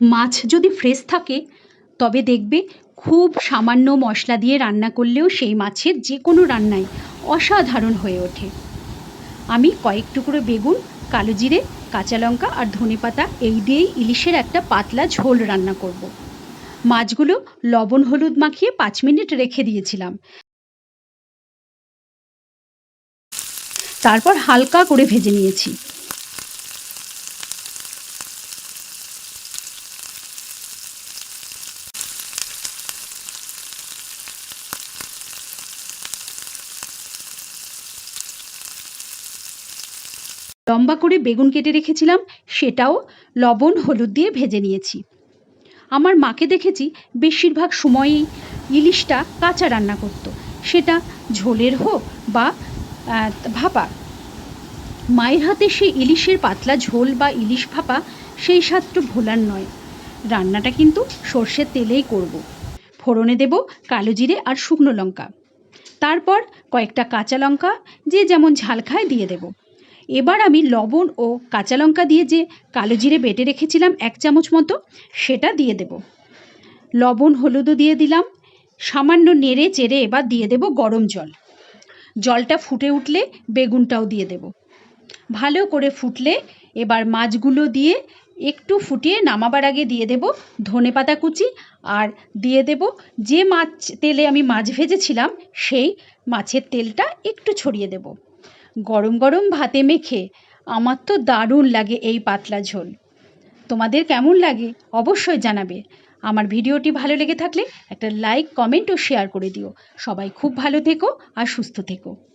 মাছ যদি ফ্রেশ থাকে, তবে দেখবে খুব সামান্য মশলা দিয়ে রান্না করলেও সেই মাছের যে কোনো রান্নাই অসাধারণ হয়ে ওঠে। আমি কয়েক টুকরো বেগুন, কালো জিরে, কাঁচা লঙ্কা আর ধনেপাতা এই দিয়েই ইলিশের একটা পাতলা ঝোল রান্না করব। মাছগুলো লবণ হলুদ মাখিয়ে পাঁচ মিনিট রেখে দিয়েছিলাম। তারপর হালকা করে ভেজে নিয়েছি। লম্বা করে বেগুন কেটে রেখেছিলাম, সেটাও লবণ, হলুদ দিয়ে ভেজে নিয়েছি। আমার মাকে দেখেছি বেশিরভাগ সময়ই ইলিশটা কাঁচা রান্না করত। সেটা ঝোলের হোক বা ভাপা। মায়ের হাতে সেই ইলিশের পাতলা ঝোল বা ইলিশ ভাপা সেই স্বাদটা ভোলার নয়। রান্নাটা কিন্তু সর্ষের তেলেই করব। ফোড়নে দেব কালো জিরে আর শুকনো লঙ্কা। তারপর কয়েকটা কাঁচা লঙ্কা, যে যেমন ঝাল খায় দিয়ে দেব। এবার আমি লবণ ও কাঁচা লঙ্কা দিয়ে যে কালো জিরে বেটে রেখেছিলাম এক চামচ মতো, সেটা দিয়ে দেব। লবণ হলুদও দিয়ে দিলাম। সামান্য নেড়ে চেড়ে এবার দিয়ে দেব গরম জল। জলটা ফুটে উঠলে বেগুনটাও দিয়ে দেব। ভালো করে ফুটলে এবার মাছগুলো দিয়ে একটু ফুটিয়ে নামাবার আগে দিয়ে দেব ধনে পাতা কুচি আর দিয়ে দেব যে মাছ তেলে আমি মাছ ভেজেছিলাম, সেই মাছের তেলটা একটু ছড়িয়ে দেব। গরম গরম ভাতে মেখে আমার তো দারুণ লাগে এই পাতলা ঝোল। তোমাদের কেমন লাগে অবশ্যই জানাবে। আমার ভিডিওটি ভালো লেগে থাকলে একটা লাইক কমেন্ট ও শেয়ার করে দিও। সবাই খুব ভালো থেকো আর সুস্থ থেকো।